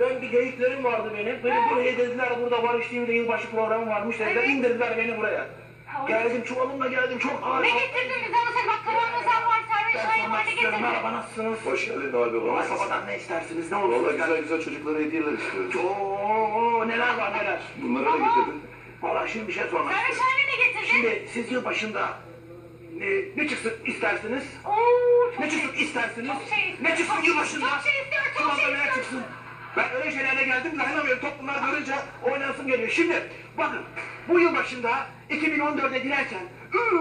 ben bir geyiklerim vardı benim. Beni buraya dediler burada Barış TV'de yılbaşı programı varmış dediler. Evet. indirdiler beni buraya. Geldim çuvalımla geldim çok ağır. Ne getirdin bize ama sen bak kavanoza var, servis çayı var, ne getirdin? Merhaba nasılsınız? Hoş geldin. Noel Nasılsın? Baba'dan ne istersiniz? Ne Valla olursa güzel güzel çocuklara hediyeler istiyoruz. Oo neler var neler. Bunları da getirdin. Valla şimdi bir şey sormak Servis istiyorum. çayı ne getirdin? Şimdi siz yılbaşında ne, ne çıksın istersiniz? Oo, çok Ne şey. çıksın istersiniz? Çok şey Ne çıksın Çok- yılbaşında? Çok şey istiyorum, Şu çok anda şey ne istiyorum. çıksın? Ben öyle şeylerle geldim dayanamıyorum. Toplumlar görünce oynasım geliyor. Şimdi bakın bu yılbaşında 2014'e girerken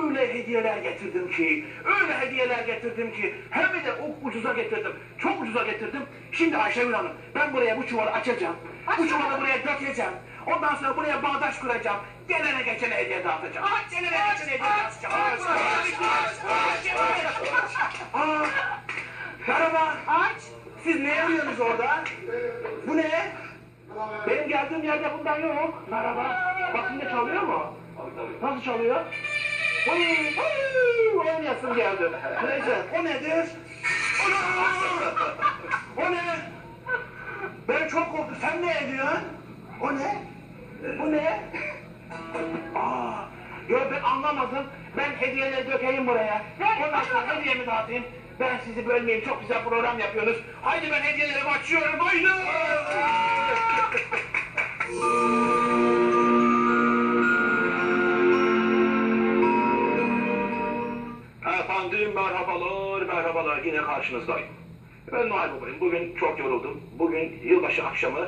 öyle hediyeler getirdim ki, öyle hediyeler getirdim ki hem de o ucuza getirdim. Çok ucuza getirdim. Şimdi Ayşegül Hanım ben buraya bu çuvalı açacağım. Bu çuvalı buraya dökeceğim. Ondan sonra buraya bağdaş kuracağım. Gelene geçene hediye dağıtacağım. Aç, Gelene aç, geçene hediye aç, dağıtacağım. aç, aç, Aa, merhaba. Aç. Siz ne arıyorsunuz orada? Bu ne? Benim geldiğim yerde bundan yok. Merhaba. Bakın ne çalıyor mu? Nasıl çalıyor? Hıy, hıy, Oynayasım geldi. Neyse, o nedir? O ne? Ben çok korktum. Sen ne ediyorsun? O ne? Bu ne? Aa, yo ben anlamadım. Ben hediyeleri dökeyim buraya. Ondan sonra hediyemi dağıtayım. Ben sizi bölmeyeyim. Çok güzel program yapıyorsunuz. Haydi ben hediyelerimi açıyorum. Buyurun. Efendim merhabalar, merhabalar. Yine karşınızdayım. Ben Noel Baba'yım. Bugün çok yoruldum. Bugün yılbaşı akşamı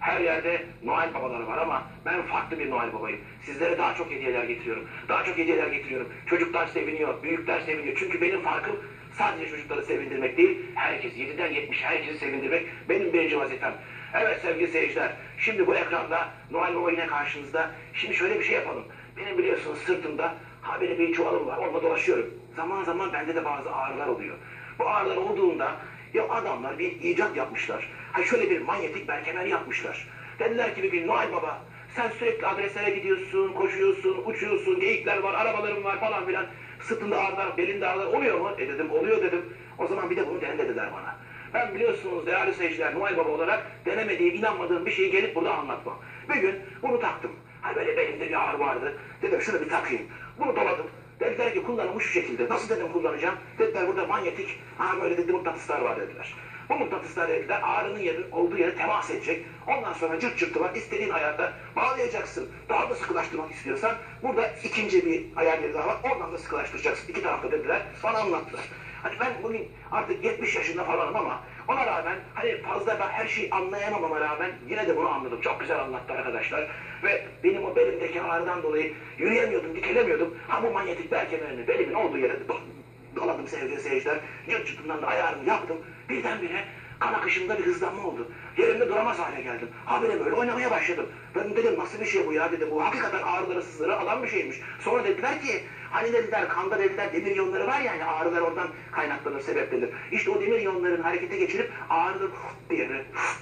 her yerde Noel Babaları var ama ben farklı bir Noel Babayım. Sizlere daha çok hediyeler getiriyorum. Daha çok hediyeler getiriyorum. Çocuklar seviniyor, büyükler seviniyor. Çünkü benim farkım sadece çocukları sevindirmek değil, herkes 7'den 70 herkesi sevindirmek benim birinci vazifem. Evet sevgili seyirciler, şimdi bu ekranda Noel Baba yine karşınızda. Şimdi şöyle bir şey yapalım. Benim biliyorsunuz sırtımda ha böyle bir çuvalım var, onunla dolaşıyorum. Zaman zaman bende de bazı ağrılar oluyor. Bu ağrılar olduğunda ya adamlar bir icat yapmışlar. Ha şöyle bir manyetik berkemer yapmışlar. Dediler ki bir gün Noel Baba sen sürekli adreslere gidiyorsun, koşuyorsun, uçuyorsun, geyikler var, arabaların var falan filan. Sırtında ağrılar, belinde ağrılar oluyor mu? E dedim oluyor dedim. O zaman bir de bunu dene dediler bana. Ben biliyorsunuz değerli seyirciler Noel Baba olarak denemediğim, inanmadığım bir şeyi gelip burada anlatmam. Bir gün bunu taktım. Hani böyle belimde bir ağrı vardı. Dedim şunu bir takayım. Bunu doladım. Dediler ki kullanımı şu şekilde. Nasıl dedim kullanacağım? Dediler burada manyetik, ha böyle dedi mıknatıslar var dediler. Bu mıknatıslar dediler ağrının yeri, olduğu yere temas edecek. Ondan sonra cırt cırtı var. İstediğin ayarda bağlayacaksın. Daha da sıkılaştırmak istiyorsan burada ikinci bir ayar yeri daha var. Oradan da sıkılaştıracaksın. İki tarafta dediler. Bana anlattılar. Hani ben bugün artık 70 yaşında falanım ama ona rağmen hani fazla ben her şeyi anlayamamama rağmen yine de bunu anladım. Çok güzel anlattı arkadaşlar. Ve benim o belimdeki ağrıdan dolayı yürüyemiyordum, dikelemiyordum. Ha bu manyetik bel kemerini belimin olduğu yere doladım sevgili seyirciler. Cırt cırtından da ayarını yaptım. Birdenbire kan akışımda bir hızlanma oldu. Yerimde duramaz hale geldim. Ha böyle oynamaya başladım. Ben dedim nasıl bir şey bu ya dedim. Bu hakikaten ağrıları sızları alan bir şeymiş. Sonra dediler ki hani dediler kanda dediler demir iyonları var ya hani ağrılar oradan kaynaklanır sebeplenir. İşte o demir iyonlarını harekete geçirip ağrıları diye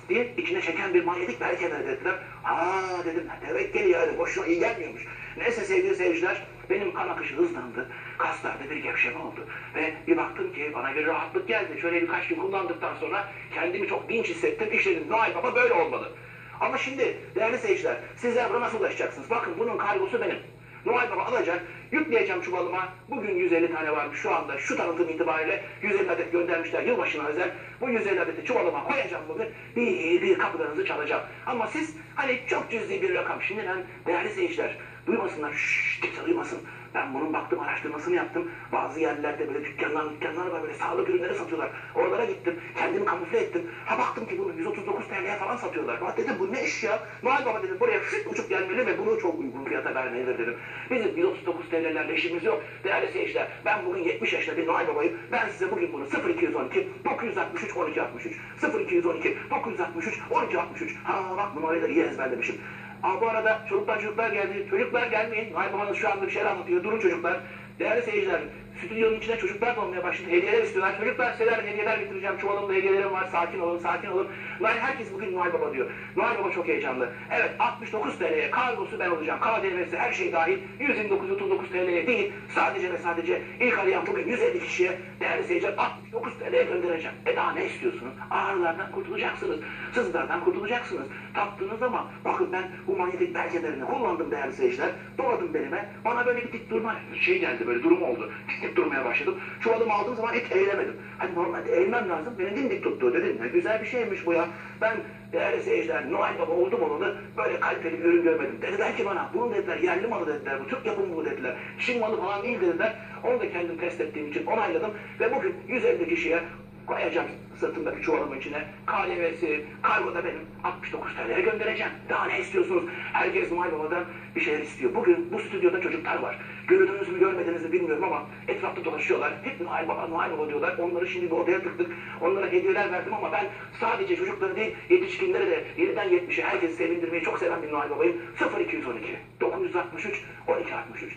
diye içine çeken bir manyetik bel kemeri dediler. Ha dedim demek ki yani boşuna iyi gelmiyormuş. Neyse sevgili seyirciler benim kan akışı hızlandı. Kaslarda bir gevşeme oldu. Ve bir baktım ki bana bir rahatlık geldi. Şöyle birkaç gün kullandıktan sonra kendimi çok dinç hissettim. İşte Noel Baba böyle olmalı. Ama şimdi değerli seyirciler sizler buna nasıl ulaşacaksınız? Bakın bunun kargosu benim. Noel Baba alacak, yükleyeceğim çuvalıma. Bugün 150 tane varmış şu anda. Şu tanıtım itibariyle 150 adet göndermişler yılbaşına özel. Bu 150 adeti çuvalıma koyacağım bugün. Bir bir kapılarınızı çalacağım. Ama siz hani çok cüzi bir rakam. Şimdi ben değerli seyirciler duymasınlar. Şşş kimse duymasın. Ben bunun baktım araştırmasını yaptım. Bazı yerlerde böyle dükkanlar dükkanlar var böyle sağlık ürünleri satıyorlar. Oralara gittim. Kendimi kamufle ettim. Ha baktım ki bunu 139 TL'ye falan satıyorlar. Ha dedim bu ne iş ya? Noel Baba dedim buraya fıt uçup gelmeli ve bunu çok uygun fiyata vermelidir dedim. Bizim 139 TL'lerle işimiz yok. Değerli seyirciler ben bugün 70 yaşında bir Noel Baba'yım. Ben size bugün bunu 0212 963 12 63 0212 963 12 63 Ha bak numarayı da iyi ezberlemişim. Aa, bu arada çocuklar çocuklar geldi. Çocuklar gelmeyin. Babanız şu anda bir şeyler anlatıyor. Durun çocuklar. Değerli seyirciler, stüdyonun içine çocuklar dolmaya başladı. Hediyeler istiyorlar. Çocuklar size hediyeler getireceğim. Çuvalımda hediyelerim var. Sakin olun, sakin olun. Noel herkes bugün Noel Baba diyor. Noel Baba çok heyecanlı. Evet 69 TL'ye kargosu ben olacağım. KDV'si her şey dahil 129-39 TL'ye değil. Sadece ve sadece ilk arayan bugün 150 kişiye değerli seyirciler 69 TL'ye göndereceğim. E daha ne istiyorsunuz? Ağrılardan kurtulacaksınız. Sızlardan kurtulacaksınız. Taktığınız ama bakın ben bu manyetik belgelerini kullandım değerli seyirciler. Doladım belime. Bana böyle bir dik durma şey geldi böyle durum oldu. Dik durmaya başladım. Çuvalımı aldığım zaman hiç eğilemedim. Hani normalde eğilmem lazım. Beni dimdik tuttu dedim. Ne güzel bir şeymiş bu ya. Ben değerli seyirciler Noel Baba oldum olalı böyle kaliteli bir ürün görmedim. Dediler ki bana bunu dediler yerli malı dediler. Bu Türk yapımı bu dediler. Çin malı falan değil dediler. Onu da kendim test ettiğim için onayladım. Ve bugün 150 kişiye koyacağım sırtımdaki çuvalımın içine. KDV'si, kargo da benim 69 TL'ye göndereceğim. Daha ne istiyorsunuz? Herkes Noel Baba'dan bir şeyler istiyor. Bugün bu stüdyoda çocuklar var. Gördünüz mü görmediniz mi bilmiyorum ama etrafta dolaşıyorlar. Hep Noel Baba, Noel Baba diyorlar. Onları şimdi bir odaya tıktık. Onlara hediyeler verdim ama ben sadece çocukları değil yetişkinleri de 7'den 70'e herkesi sevindirmeyi çok seven bir Noel Baba'yım. 0212 963 1263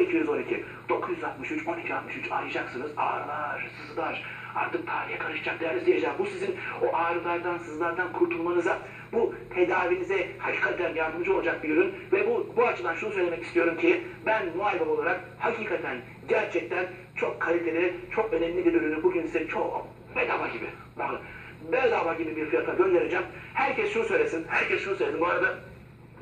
0212 963 1263 arayacaksınız. Ağrılar, sızılar, artık tarihe karışacak değerli seyirciler. Bu sizin o ağrılardan, sızlardan kurtulmanıza, bu tedavinize hakikaten yardımcı olacak bir ürün. Ve bu, bu açıdan şunu söylemek istiyorum ki ben Noel olarak hakikaten gerçekten çok kaliteli, çok önemli bir ürünü bugün size çok bedava gibi, bakın bedava gibi bir fiyata göndereceğim. Herkes şunu söylesin, herkes şunu söylesin. Bu arada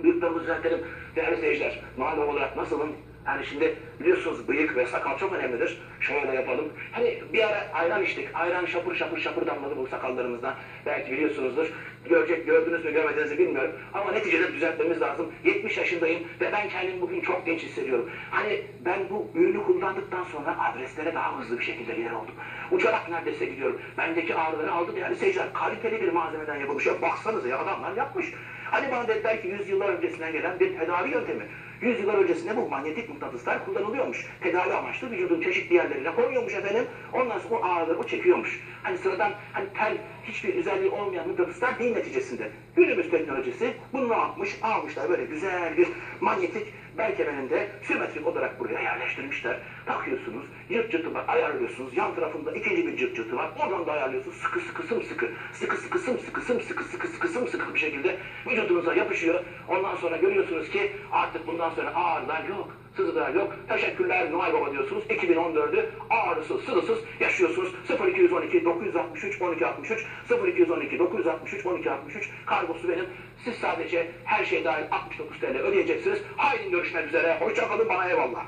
büyüklerimizi düzeltelim. Değerli seyirciler, Noel Baba olarak nasılım? Yani şimdi biliyorsunuz bıyık ve sakal çok önemlidir. Şöyle yapalım. Hani bir ara ayran içtik. Ayran şapır şapır şapır damladı bu sakallarımızdan. Belki biliyorsunuzdur. Görecek, gördünüz mü görmediniz mi bilmiyorum. Ama neticede düzeltmemiz lazım. 70 yaşındayım ve ben kendimi bugün çok genç hissediyorum. Hani ben bu ürünü kullandıktan sonra adreslere daha hızlı bir şekilde gider oldum. Uçarak neredeyse gidiyorum. Bendeki ağrıları aldı değerli seyirciler. Kaliteli bir malzemeden yapılmış. Ya baksanıza ya adamlar yapmış. Hani bana dediler ki 100 yıllar öncesinden gelen bir tedavi yöntemi. 100 yıllar öncesinde bu manyetik mıknatıslar kullanılıyormuş. Tedavi amaçlı vücudun çeşitli yerlerine koyuyormuş efendim. Ondan sonra o ağrıları o çekiyormuş. Hani sıradan hani tel hiçbir özelliği olmayan mıknatıslar değil neticesinde. Günümüz teknolojisi bunu ne yapmış? Almışlar böyle güzel bir manyetik bel kemerinde simetrik olarak buraya yerleştirmişler. Takıyorsunuz, yırt cırtı var, ayarlıyorsunuz. Yan tarafında ikinci bir cırt cırtı var. Oradan da ayarlıyorsunuz. Sıkı sıkı sımsıkı, sıkı sıkı sımsıkı, sımsıkı sıkı sıkı sımsıkı bir şekilde vücudunuza yapışıyor. Ondan sonra görüyorsunuz ki artık bundan sonra ağrılar yok. Sızılar yok. Teşekkürler Noel Baba diyorsunuz. 2014'ü ağrısız, sızısız yaşıyorsunuz. 0212 963 1263 0212 963 1263 kargosu benim. Siz sadece her şey dahil 69 TL ödeyeceksiniz. Haydi görüşmek üzere. Hoşçakalın bana eyvallah.